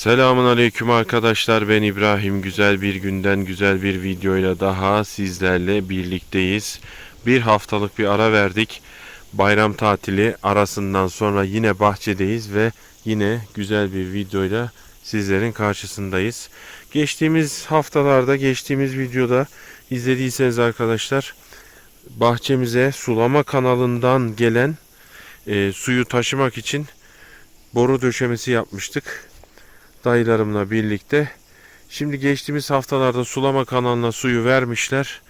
Selamun aleyküm arkadaşlar ben İbrahim güzel bir günden güzel bir videoyla daha sizlerle birlikteyiz. Bir haftalık bir ara verdik. Bayram tatili arasından sonra yine bahçedeyiz ve yine güzel bir videoyla sizlerin karşısındayız. Geçtiğimiz haftalarda geçtiğimiz videoda izlediyseniz arkadaşlar bahçemize sulama kanalından gelen e, suyu taşımak için boru döşemesi yapmıştık dayılarımla birlikte. Şimdi geçtiğimiz haftalarda sulama kanalına suyu vermişler.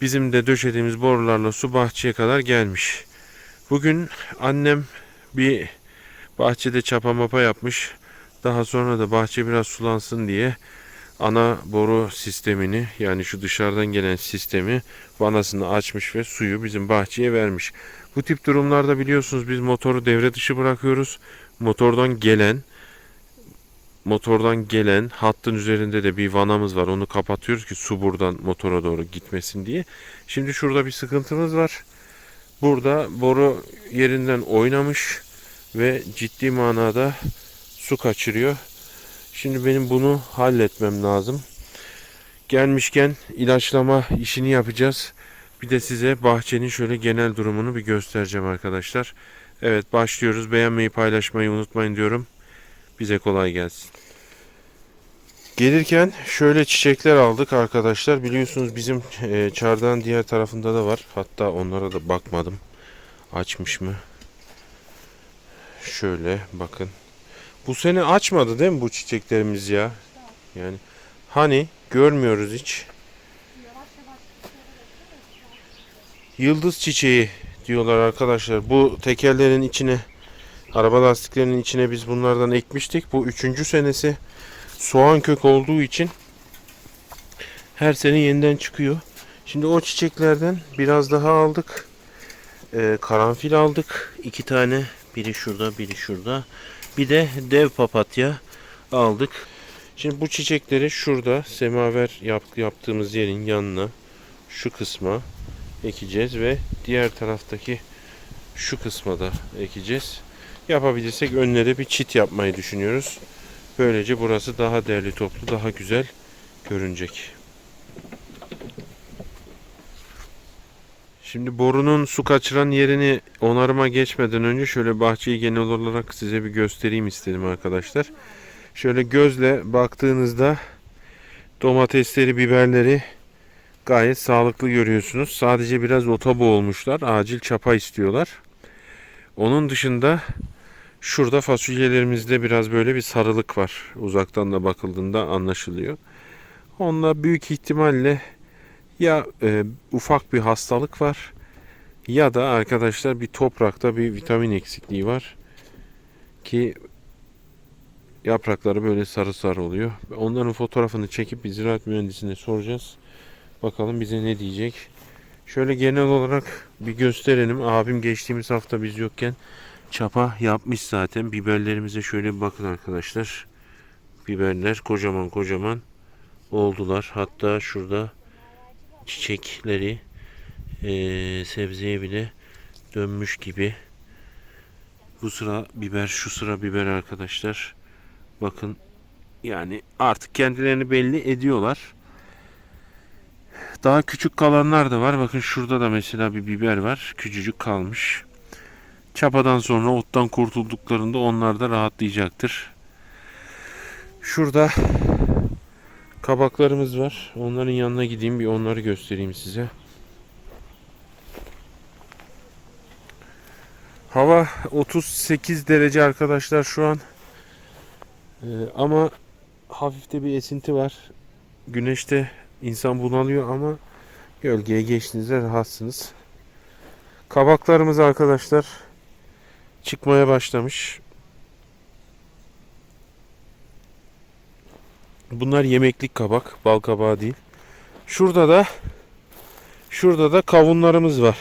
Bizim de döşediğimiz borularla su bahçeye kadar gelmiş. Bugün annem bir bahçede çapa mapa yapmış. Daha sonra da bahçe biraz sulansın diye ana boru sistemini yani şu dışarıdan gelen sistemi vanasını açmış ve suyu bizim bahçeye vermiş. Bu tip durumlarda biliyorsunuz biz motoru devre dışı bırakıyoruz. Motordan gelen motordan gelen hattın üzerinde de bir vanamız var. Onu kapatıyoruz ki su buradan motora doğru gitmesin diye. Şimdi şurada bir sıkıntımız var. Burada boru yerinden oynamış ve ciddi manada su kaçırıyor. Şimdi benim bunu halletmem lazım. Gelmişken ilaçlama işini yapacağız. Bir de size bahçenin şöyle genel durumunu bir göstereceğim arkadaşlar. Evet başlıyoruz. Beğenmeyi paylaşmayı unutmayın diyorum. Bize kolay gelsin. Gelirken şöyle çiçekler aldık arkadaşlar. Biliyorsunuz bizim e, çardağın diğer tarafında da var. Hatta onlara da bakmadım. Açmış mı? Şöyle bakın. Bu sene açmadı değil mi bu çiçeklerimiz ya? Yani hani görmüyoruz hiç. Yıldız çiçeği diyorlar arkadaşlar. Bu tekerlerin içine araba lastiklerinin içine biz bunlardan ekmiştik. Bu üçüncü senesi soğan kök olduğu için her sene yeniden çıkıyor. Şimdi o çiçeklerden biraz daha aldık. Ee, karanfil aldık. iki tane. Biri şurada, biri şurada. Bir de dev papatya aldık. Şimdi bu çiçekleri şurada semaver yap, yaptığımız yerin yanına şu kısma ekeceğiz ve diğer taraftaki şu kısma da ekeceğiz. Yapabilirsek önlere bir çit yapmayı düşünüyoruz. Böylece burası daha değerli toplu, daha güzel görünecek. Şimdi borunun su kaçıran yerini onarıma geçmeden önce şöyle bahçeyi genel olarak size bir göstereyim istedim arkadaşlar. Şöyle gözle baktığınızda domatesleri, biberleri gayet sağlıklı görüyorsunuz. Sadece biraz ota boğulmuşlar. Acil çapa istiyorlar. Onun dışında Şurada fasulyelerimizde biraz böyle bir sarılık var. Uzaktan da bakıldığında anlaşılıyor. Onda büyük ihtimalle ya e, ufak bir hastalık var ya da arkadaşlar bir toprakta bir vitamin eksikliği var ki yaprakları böyle sarı sarı oluyor. Onların fotoğrafını çekip bir ziraat mühendisine soracağız. Bakalım bize ne diyecek. Şöyle genel olarak bir gösterelim. Abim geçtiğimiz hafta biz yokken çapa yapmış zaten. Biberlerimize şöyle bir bakın arkadaşlar. Biberler kocaman kocaman oldular. Hatta şurada çiçekleri e, sebzeye bile dönmüş gibi. Bu sıra biber, şu sıra biber arkadaşlar. Bakın yani artık kendilerini belli ediyorlar. Daha küçük kalanlar da var. Bakın şurada da mesela bir biber var. Küçücük kalmış. Çapadan sonra ottan kurtulduklarında onlar da rahatlayacaktır. Şurada kabaklarımız var. Onların yanına gideyim bir onları göstereyim size. Hava 38 derece arkadaşlar şu an. Ee, ama hafifte bir esinti var. Güneşte insan bunalıyor ama gölgeye geçtiğinizde rahatsınız. Kabaklarımız arkadaşlar çıkmaya başlamış. Bunlar yemeklik kabak, bal kabağı değil. Şurada da şurada da kavunlarımız var.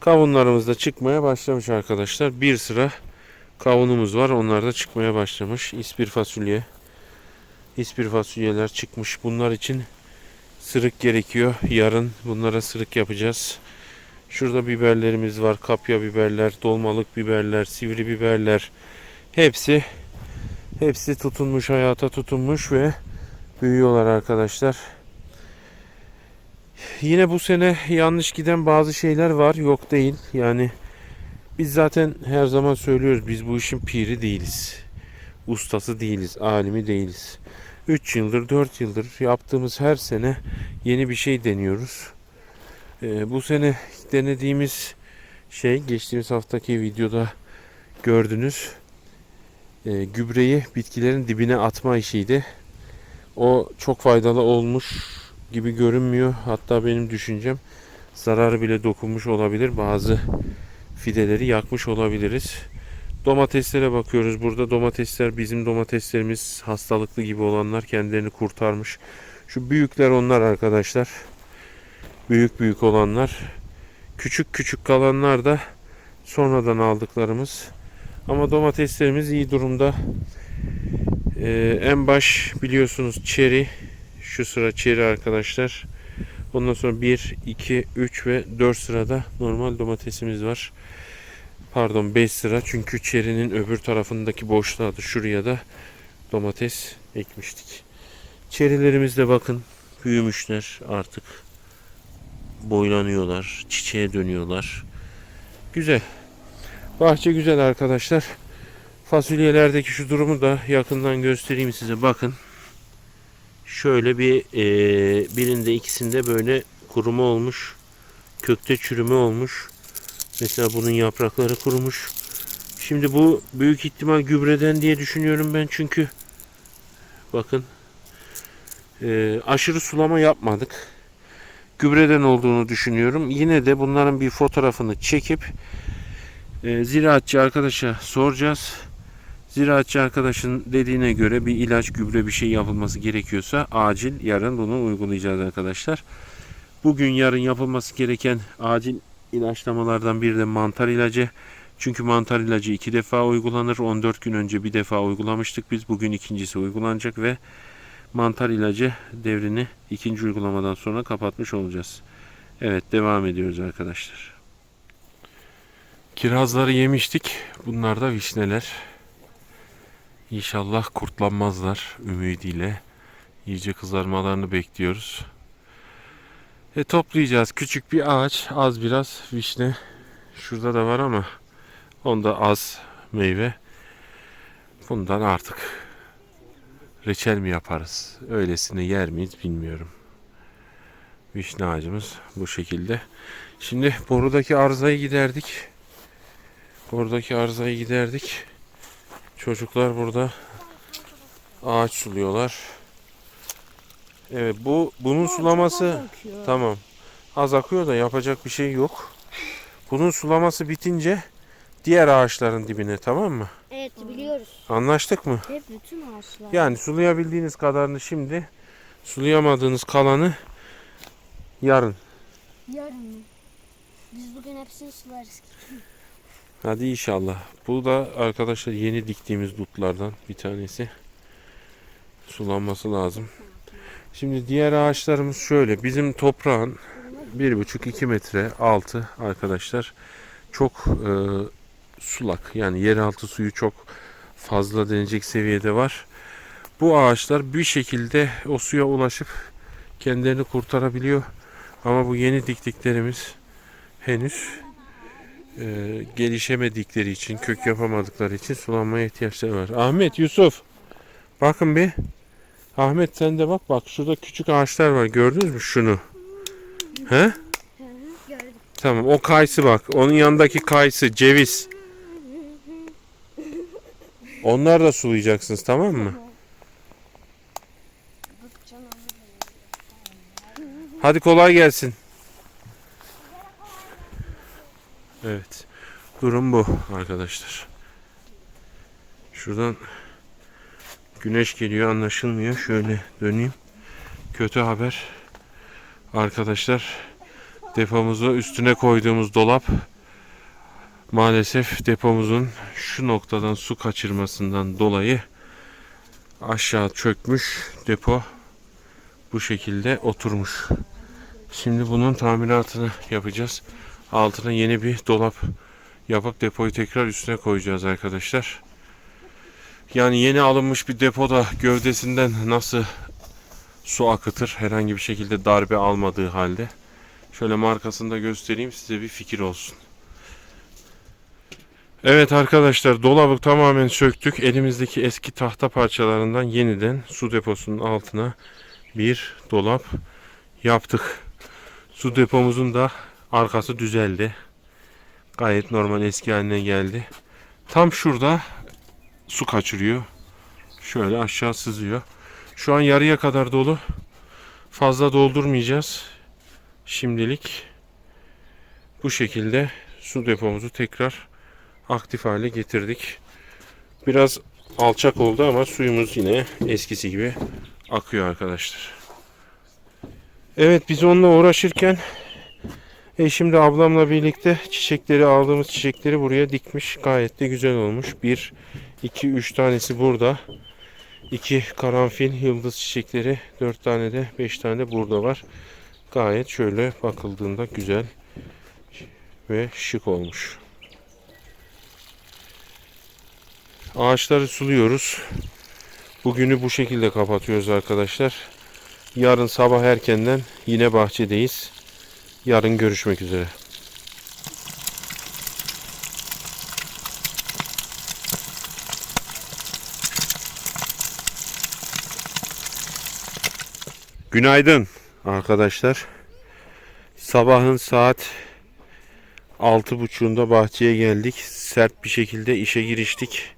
Kavunlarımız da çıkmaya başlamış arkadaşlar. Bir sıra kavunumuz var. Onlar da çıkmaya başlamış. İspir fasulye. İspir fasulyeler çıkmış. Bunlar için sırık gerekiyor. Yarın bunlara sırık yapacağız. Şurada biberlerimiz var. Kapya biberler, dolmalık biberler, sivri biberler. Hepsi Hepsi tutunmuş hayata tutunmuş ve büyüyorlar arkadaşlar. Yine bu sene yanlış giden bazı şeyler var. Yok değil. Yani biz zaten her zaman söylüyoruz biz bu işin piri değiliz. Ustası değiliz, alimi değiliz. 3 yıldır, 4 yıldır yaptığımız her sene yeni bir şey deniyoruz. Ee, bu sene denediğimiz şey geçtiğimiz haftaki videoda gördünüz. Ee, gübreyi bitkilerin dibine atma işiydi. O çok faydalı olmuş gibi görünmüyor. Hatta benim düşüncem zararı bile dokunmuş olabilir. Bazı fideleri yakmış olabiliriz. Domateslere bakıyoruz. Burada domatesler bizim domateslerimiz hastalıklı gibi olanlar kendilerini kurtarmış. Şu büyükler onlar arkadaşlar. Büyük büyük olanlar. Küçük küçük kalanlar da sonradan aldıklarımız. Ama domateslerimiz iyi durumda. Ee, en baş biliyorsunuz çeri. Şu sıra çeri arkadaşlar. Ondan sonra 1, 2, 3 ve 4 sırada normal domatesimiz var. Pardon 5 sıra çünkü çerinin öbür tarafındaki boşluğa da şuraya da domates ekmiştik. Çerilerimiz de bakın büyümüşler artık. Boylanıyorlar, çiçeğe dönüyorlar. Güzel. Bahçe güzel arkadaşlar. Fasulyelerdeki şu durumu da yakından göstereyim size. Bakın. Şöyle bir e, birinde ikisinde böyle kuruma olmuş. Kökte çürüme olmuş. Mesela bunun yaprakları kurumuş. Şimdi bu büyük ihtimal gübreden diye düşünüyorum ben çünkü bakın e, aşırı sulama yapmadık. Gübreden olduğunu düşünüyorum. Yine de bunların bir fotoğrafını çekip e, ziraatçı arkadaşa soracağız. Ziraatçı arkadaşın dediğine göre bir ilaç, gübre bir şey yapılması gerekiyorsa acil yarın bunu uygulayacağız arkadaşlar. Bugün yarın yapılması gereken acil ilaçlamalardan biri de mantar ilacı. Çünkü mantar ilacı iki defa uygulanır. 14 gün önce bir defa uygulamıştık biz. Bugün ikincisi uygulanacak ve mantar ilacı devrini ikinci uygulamadan sonra kapatmış olacağız. Evet devam ediyoruz arkadaşlar. Kirazları yemiştik. Bunlar da vişneler. İnşallah kurtlanmazlar ümidiyle. İyice kızarmalarını bekliyoruz. E toplayacağız. Küçük bir ağaç, az biraz vişne. Şurada da var ama onda az meyve. Bundan artık reçel mi yaparız? Öylesine yer miyiz bilmiyorum. Vişne ağacımız bu şekilde. Şimdi borudaki arızayı giderdik. Borudaki arızayı giderdik. Çocuklar burada ağaç suluyorlar. Evet bu bunun sulaması tamam. Az akıyor da yapacak bir şey yok. Bunun sulaması bitince diğer ağaçların dibine tamam mı? Evet biliyoruz. Anlaştık mı? Hep bütün ağaçlar. Yani sulayabildiğiniz kadarını şimdi, sulayamadığınız kalanı yarın. Yarın mı? Biz bugün hepsini sularız. Hadi inşallah. Bu da arkadaşlar yeni diktiğimiz dutlardan bir tanesi. Sulanması lazım. Şimdi diğer ağaçlarımız şöyle. Bizim toprağın 1,5-2 metre altı arkadaşlar çok e, sulak. Yani yeraltı suyu çok fazla denecek seviyede var. Bu ağaçlar bir şekilde o suya ulaşıp kendilerini kurtarabiliyor. Ama bu yeni diktiklerimiz henüz e, gelişemedikleri için, kök yapamadıkları için sulanmaya ihtiyaçları var. Ahmet, Yusuf bakın bir. Ahmet sen de bak bak şurada küçük ağaçlar var gördünüz mü şunu? He? Gördüm. Tamam o kayısı bak. Onun yanındaki kayısı, ceviz. Onlar da sulayacaksınız tamam mı? Hadi kolay gelsin. Evet. Durum bu arkadaşlar. Şuradan güneş geliyor anlaşılmıyor. Şöyle döneyim. Kötü haber. Arkadaşlar depomuzu üstüne koyduğumuz dolap maalesef depomuzun şu noktadan su kaçırmasından dolayı aşağı çökmüş depo bu şekilde oturmuş. Şimdi bunun tamiratını yapacağız. Altına yeni bir dolap yapıp depoyu tekrar üstüne koyacağız arkadaşlar. Yani yeni alınmış bir depoda gövdesinden nasıl su akıtır herhangi bir şekilde darbe almadığı halde. Şöyle markasını da göstereyim size bir fikir olsun. Evet arkadaşlar dolabı tamamen söktük. Elimizdeki eski tahta parçalarından yeniden su deposunun altına bir dolap yaptık. Su depomuzun da arkası düzeldi. Gayet normal eski haline geldi. Tam şurada su kaçırıyor. Şöyle aşağı sızıyor. Şu an yarıya kadar dolu. Fazla doldurmayacağız. Şimdilik bu şekilde su depomuzu tekrar aktif hale getirdik. Biraz alçak oldu ama suyumuz yine eskisi gibi akıyor arkadaşlar. Evet biz onunla uğraşırken eşim de ablamla birlikte çiçekleri aldığımız çiçekleri buraya dikmiş. Gayet de güzel olmuş. Bir, iki, üç tanesi burada. İki karanfil yıldız çiçekleri, dört tane de beş tane de burada var. Gayet şöyle bakıldığında güzel ve şık olmuş. Ağaçları suluyoruz. Bugünü bu şekilde kapatıyoruz arkadaşlar. Yarın sabah erkenden yine bahçedeyiz. Yarın görüşmek üzere. Günaydın arkadaşlar. Sabahın saat 6.30'unda bahçeye geldik. Sert bir şekilde işe giriştik.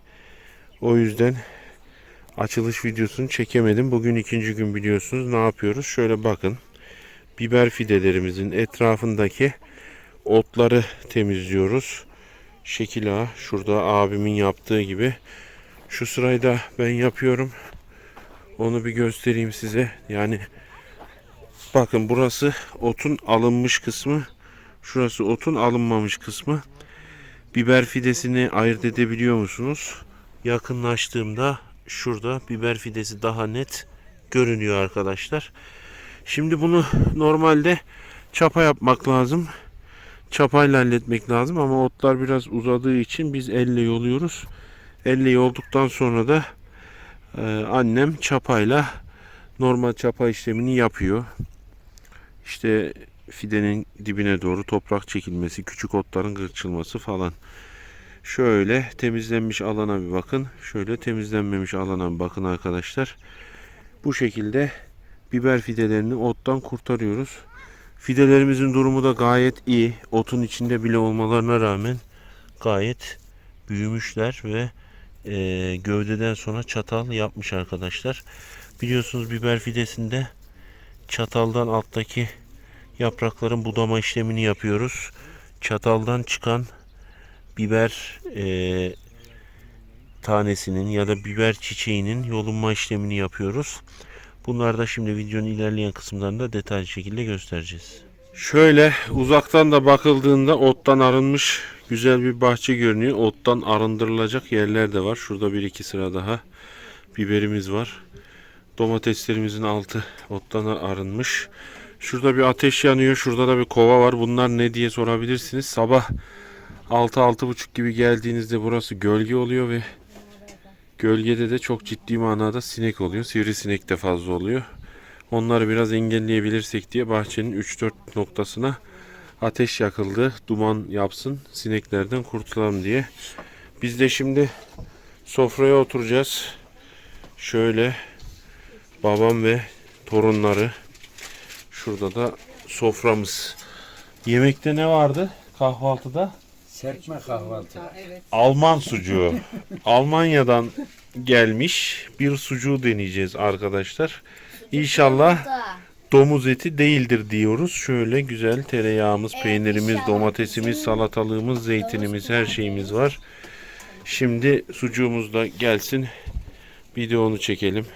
O yüzden açılış videosunu çekemedim. Bugün ikinci gün biliyorsunuz. Ne yapıyoruz? Şöyle bakın. Biber fidelerimizin etrafındaki otları temizliyoruz. Şekil A. Şurada abimin yaptığı gibi. Şu sırayı da ben yapıyorum. Onu bir göstereyim size. Yani bakın burası otun alınmış kısmı. Şurası otun alınmamış kısmı. Biber fidesini ayırt edebiliyor musunuz? Yakınlaştığımda şurada biber fidesi daha net görünüyor arkadaşlar. Şimdi bunu normalde çapa yapmak lazım. Çapayla halletmek lazım ama otlar biraz uzadığı için biz elle yoluyoruz. Elle yolduktan sonra da ee, annem çapayla normal çapa işlemini yapıyor. İşte fidenin dibine doğru toprak çekilmesi, küçük otların kırçılması falan. Şöyle temizlenmiş alana bir bakın. Şöyle temizlenmemiş alana bir bakın arkadaşlar. Bu şekilde biber fidelerini ottan kurtarıyoruz. Fidelerimizin durumu da gayet iyi. Otun içinde bile olmalarına rağmen gayet büyümüşler ve e, gövdeden sonra çatal yapmış arkadaşlar. Biliyorsunuz biber fidesinde çataldan alttaki yaprakların budama işlemini yapıyoruz. Çataldan çıkan biber e, tanesinin ya da biber çiçeğinin yolunma işlemini yapıyoruz. Bunlar da şimdi videonun ilerleyen kısımlarında detaylı şekilde göstereceğiz. Şöyle uzaktan da bakıldığında ottan arınmış güzel bir bahçe görünüyor. Ottan arındırılacak yerler de var. Şurada bir iki sıra daha biberimiz var. Domateslerimizin altı ottan arınmış. Şurada bir ateş yanıyor. Şurada da bir kova var. Bunlar ne diye sorabilirsiniz. Sabah 6-6.30 gibi geldiğinizde burası gölge oluyor ve gölgede de çok ciddi manada sinek oluyor. Sivrisinek de fazla oluyor. Onları biraz engelleyebilirsek diye bahçenin 3-4 noktasına ateş yakıldı. Duman yapsın. Sineklerden kurtulalım diye. Biz de şimdi sofraya oturacağız. Şöyle babam ve torunları. Şurada da soframız. Yemekte ne vardı kahvaltıda? Serpme kahvaltı. Alman sucuğu. Almanya'dan gelmiş bir sucuğu deneyeceğiz arkadaşlar. İnşallah domuz eti değildir diyoruz. Şöyle güzel tereyağımız, peynirimiz, domatesimiz, salatalığımız, zeytinimiz, her şeyimiz var. Şimdi sucuğumuz da gelsin. Bir de onu çekelim.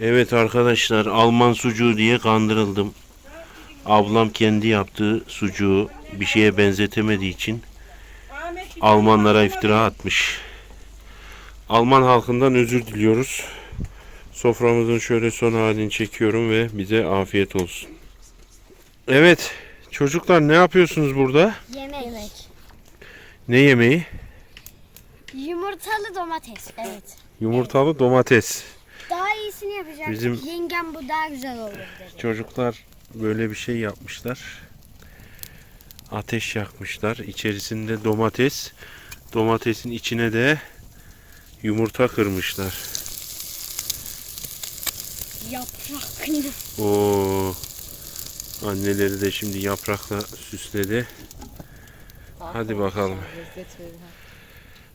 Evet arkadaşlar Alman sucuğu diye kandırıldım. Ablam kendi yaptığı sucuğu bir şeye benzetemediği için Almanlara iftira atmış. Alman halkından özür diliyoruz. Soframızın şöyle son halini çekiyorum ve bize afiyet olsun. Evet, çocuklar ne yapıyorsunuz burada? Yemek. Ne yemeği? Yumurtalı domates. Evet. Yumurtalı domates. Daha iyisini yapacak. Bizim- Yengem bu daha güzel olur dedi. Çocuklar böyle bir şey yapmışlar. Ateş yakmışlar. İçerisinde domates. Domatesin içine de yumurta kırmışlar. Yaprak. Oo. Anneleri de şimdi yaprakla süsledi. Hadi bakalım.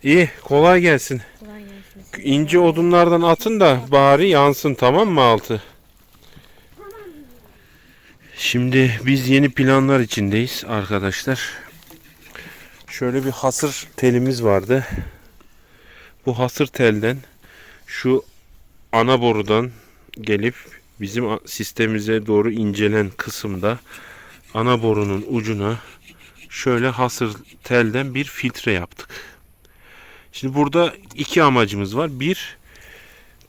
İyi, kolay gelsin. Kolay gelsin. İnce odunlardan atın da bari yansın tamam mı altı? Şimdi biz yeni planlar içindeyiz arkadaşlar. Şöyle bir hasır telimiz vardı. Bu hasır telden şu ana borudan gelip bizim sistemimize doğru incelen kısımda ana borunun ucuna şöyle hasır telden bir filtre yaptık. Şimdi burada iki amacımız var. Bir,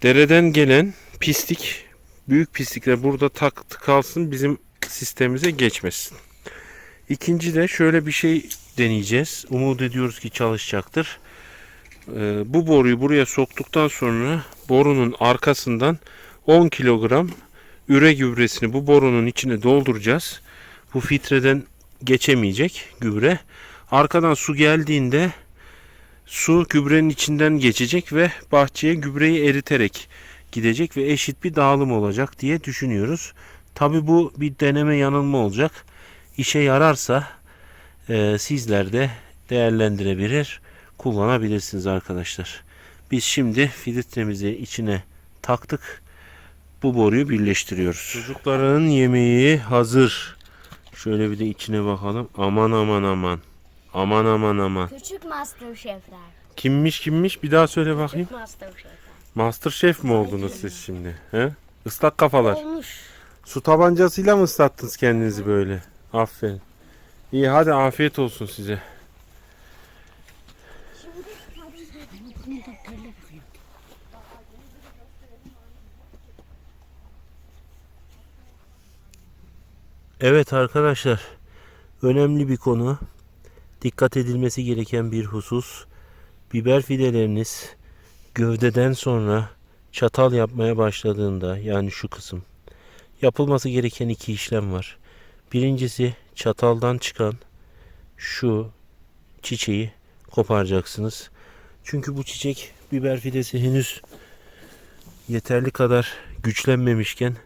dereden gelen pislik, büyük pislikler burada tak kalsın bizim sistemimize geçmesin. İkinci de şöyle bir şey deneyeceğiz. Umut ediyoruz ki çalışacaktır. Ee, bu boruyu buraya soktuktan sonra borunun arkasından 10 kilogram üre gübresini bu borunun içine dolduracağız. Bu filtreden geçemeyecek gübre. Arkadan su geldiğinde Su gübrenin içinden geçecek ve bahçeye gübreyi eriterek gidecek ve eşit bir dağılım olacak diye düşünüyoruz. Tabi bu bir deneme yanılma olacak. İşe yararsa e, sizler de değerlendirebilir, kullanabilirsiniz arkadaşlar. Biz şimdi filtremizi içine taktık. Bu boruyu birleştiriyoruz. Çocukların yemeği hazır. Şöyle bir de içine bakalım. Aman aman aman. Aman aman aman. Küçük master şefler. Kimmiş kimmiş bir daha söyle bakayım. Küçük master şefler. Master Chef mi oldunuz siz şimdi? He? Islak kafalar. Olmuş. Su tabancasıyla mı ıslattınız kendinizi böyle? Aferin. İyi hadi afiyet olsun size. Evet arkadaşlar. Önemli bir konu. Dikkat edilmesi gereken bir husus. Biber fideleriniz gövdeden sonra çatal yapmaya başladığında yani şu kısım yapılması gereken iki işlem var. Birincisi çataldan çıkan şu çiçeği koparacaksınız. Çünkü bu çiçek biber fidesi henüz yeterli kadar güçlenmemişken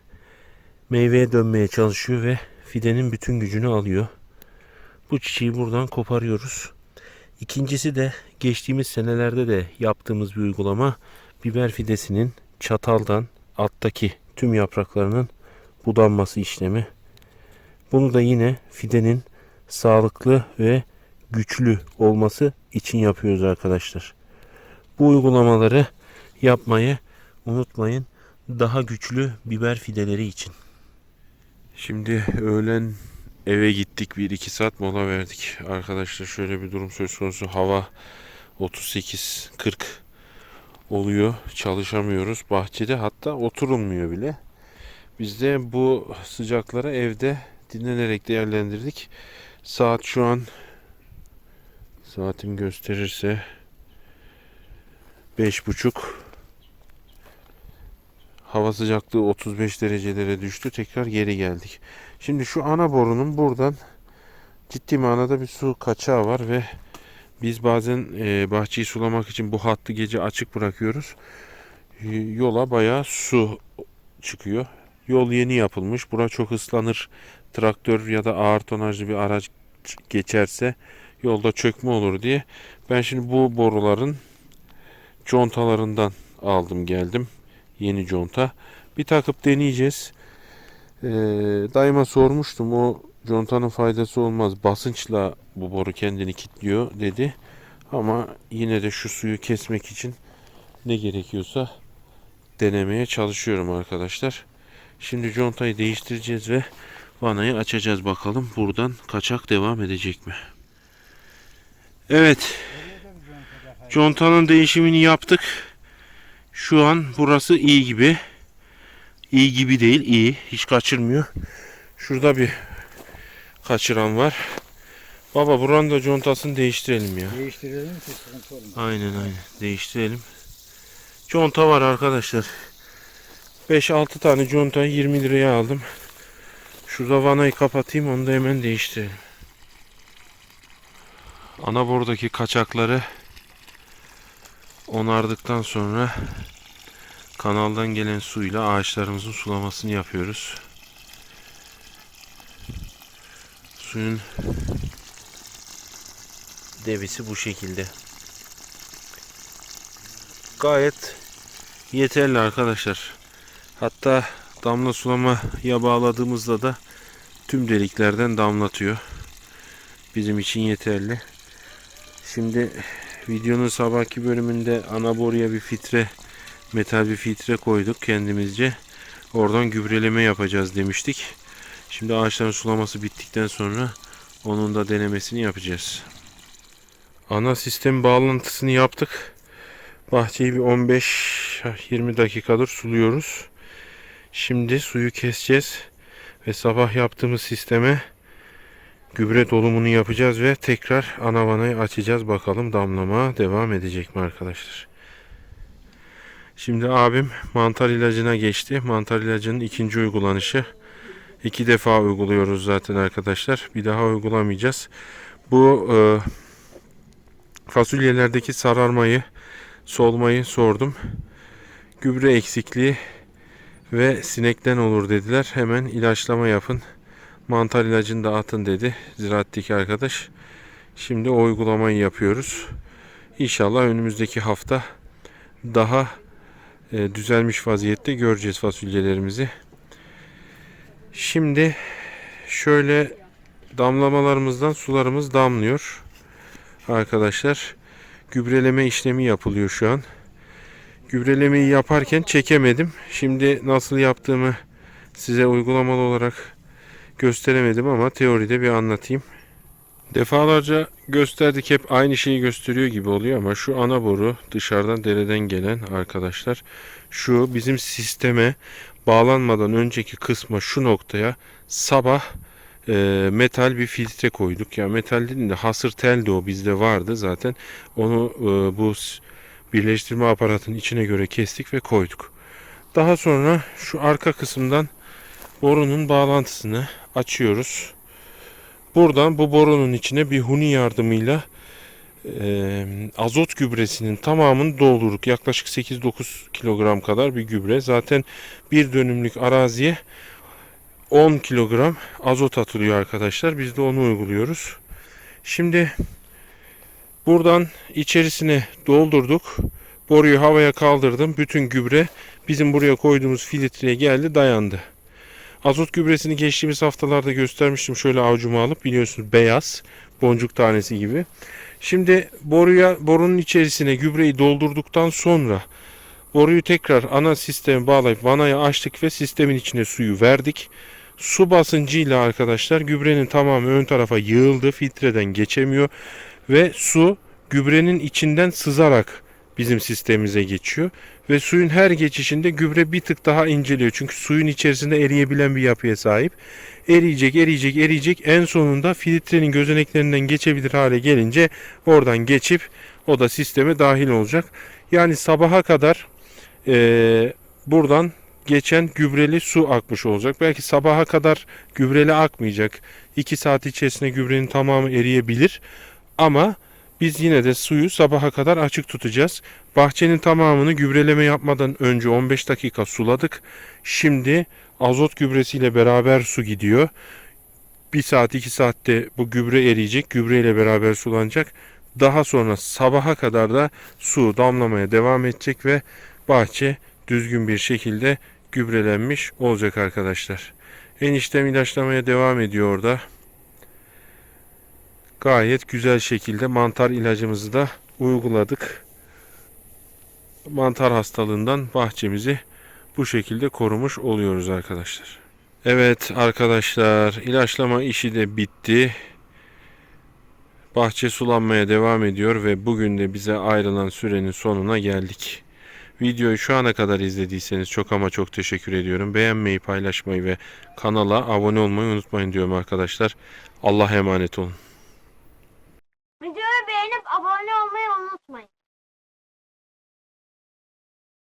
meyveye dönmeye çalışıyor ve fidenin bütün gücünü alıyor. Bu çiçeği buradan koparıyoruz. İkincisi de geçtiğimiz senelerde de yaptığımız bir uygulama biber fidesinin çataldan alttaki tüm yapraklarının budanması işlemi. Bunu da yine fidenin sağlıklı ve güçlü olması için yapıyoruz arkadaşlar. Bu uygulamaları yapmayı unutmayın. Daha güçlü biber fideleri için. Şimdi öğlen eve gittik. 1-2 saat mola verdik. Arkadaşlar şöyle bir durum söz konusu. Hava 38-40 oluyor. Çalışamıyoruz. Bahçede hatta oturulmuyor bile. Biz de bu sıcakları evde dinlenerek değerlendirdik. Saat şu an saatim gösterirse 5.30 Hava sıcaklığı 35 derecelere düştü. Tekrar geri geldik. Şimdi şu ana borunun buradan ciddi manada bir su kaçağı var ve biz bazen e, bahçeyi sulamak için bu hattı gece açık bırakıyoruz. Yola bayağı su çıkıyor. Yol yeni yapılmış. Bura çok ıslanır. Traktör ya da ağır tonajlı bir araç geçerse yolda çökme olur diye. Ben şimdi bu boruların contalarından aldım geldim. Yeni conta. Bir takıp deneyeceğiz. Ee, daima sormuştum o contanın faydası olmaz. Basınçla bu boru kendini kilitliyor dedi. Ama yine de şu suyu kesmek için ne gerekiyorsa denemeye çalışıyorum arkadaşlar. Şimdi contayı değiştireceğiz ve vanayı açacağız bakalım. Buradan kaçak devam edecek mi? Evet. Contanın değişimini yaptık. Şu an burası iyi gibi. İyi gibi değil, iyi. Hiç kaçırmıyor. Şurada bir kaçıran var. Baba buranın da contasını değiştirelim ya. Değiştirelim ki sıkıntı olmaz. Aynen aynen. Değiştirelim. Conta var arkadaşlar. 5-6 tane conta 20 liraya aldım. Şurada vanayı kapatayım onu da hemen değiştirelim. Ana bordaki kaçakları onardıktan sonra kanaldan gelen suyla ağaçlarımızın sulamasını yapıyoruz. Suyun devisi bu şekilde. Gayet yeterli arkadaşlar. Hatta damla sulamaya bağladığımızda da tüm deliklerden damlatıyor. Bizim için yeterli. Şimdi videonun sabahki bölümünde ana boruya bir filtre metal bir filtre koyduk kendimizce. Oradan gübreleme yapacağız demiştik. Şimdi ağaçların sulaması bittikten sonra onun da denemesini yapacağız. Ana sistem bağlantısını yaptık. Bahçeyi bir 15-20 dakikadır suluyoruz. Şimdi suyu keseceğiz ve sabah yaptığımız sisteme gübre dolumunu yapacağız ve tekrar ana vanayı açacağız. Bakalım damlama devam edecek mi arkadaşlar? Şimdi abim mantar ilacına geçti. Mantar ilacının ikinci uygulanışı. İki defa uyguluyoruz zaten arkadaşlar. Bir daha uygulamayacağız. Bu e, fasulyelerdeki sararmayı, solmayı sordum. Gübre eksikliği ve sinekten olur dediler. Hemen ilaçlama yapın. Mantar ilacını da atın dedi ziraatteki arkadaş. Şimdi o uygulamayı yapıyoruz. İnşallah önümüzdeki hafta daha e, düzelmiş vaziyette göreceğiz fasulyelerimizi. Şimdi şöyle damlamalarımızdan sularımız damlıyor. Arkadaşlar gübreleme işlemi yapılıyor şu an. Gübrelemeyi yaparken çekemedim. Şimdi nasıl yaptığımı size uygulamalı olarak gösteremedim ama teoride bir anlatayım. Defalarca gösterdik hep aynı şeyi gösteriyor gibi oluyor ama şu ana boru dışarıdan dereden gelen arkadaşlar şu bizim sisteme bağlanmadan önceki kısma şu noktaya sabah e, metal bir filtre koyduk. Ya metal dedim de hasır tel de o bizde vardı zaten. Onu e, bu birleştirme aparatının içine göre kestik ve koyduk. Daha sonra şu arka kısımdan borunun bağlantısını açıyoruz. Buradan bu borunun içine bir huni yardımıyla e, azot gübresinin tamamını doldurduk. Yaklaşık 8-9 kilogram kadar bir gübre. Zaten bir dönümlük araziye 10 kilogram azot atılıyor arkadaşlar. Biz de onu uyguluyoruz. Şimdi buradan içerisine doldurduk. Boruyu havaya kaldırdım. Bütün gübre bizim buraya koyduğumuz filtreye geldi dayandı. Azot gübresini geçtiğimiz haftalarda göstermiştim. Şöyle avucuma alıp biliyorsunuz beyaz boncuk tanesi gibi. Şimdi boruya borunun içerisine gübreyi doldurduktan sonra boruyu tekrar ana sisteme bağlayıp vanayı açtık ve sistemin içine suyu verdik. Su basıncıyla arkadaşlar gübrenin tamamı ön tarafa yığıldı. Filtreden geçemiyor ve su gübrenin içinden sızarak bizim sistemimize geçiyor ve suyun her geçişinde gübre bir tık daha inceliyor. Çünkü suyun içerisinde eriyebilen bir yapıya sahip. Eriyecek, eriyecek, eriyecek. En sonunda filtrenin gözeneklerinden geçebilir hale gelince oradan geçip o da sisteme dahil olacak. Yani sabaha kadar eee, buradan geçen gübreli su akmış olacak. Belki sabaha kadar gübreli akmayacak. 2 saat içerisinde gübrenin tamamı eriyebilir. Ama biz yine de suyu sabaha kadar açık tutacağız. Bahçenin tamamını gübreleme yapmadan önce 15 dakika suladık. Şimdi azot gübresiyle beraber su gidiyor. 1 saat 2 saatte bu gübre eriyecek. Gübreyle beraber sulanacak. Daha sonra sabaha kadar da su damlamaya devam edecek ve bahçe düzgün bir şekilde gübrelenmiş olacak arkadaşlar. Eniştem ilaçlamaya devam ediyor orada. Gayet güzel şekilde mantar ilacımızı da uyguladık. Mantar hastalığından bahçemizi bu şekilde korumuş oluyoruz arkadaşlar. Evet arkadaşlar ilaçlama işi de bitti. Bahçe sulanmaya devam ediyor ve bugün de bize ayrılan sürenin sonuna geldik. Videoyu şu ana kadar izlediyseniz çok ama çok teşekkür ediyorum. Beğenmeyi, paylaşmayı ve kanala abone olmayı unutmayın diyorum arkadaşlar. Allah'a emanet olun.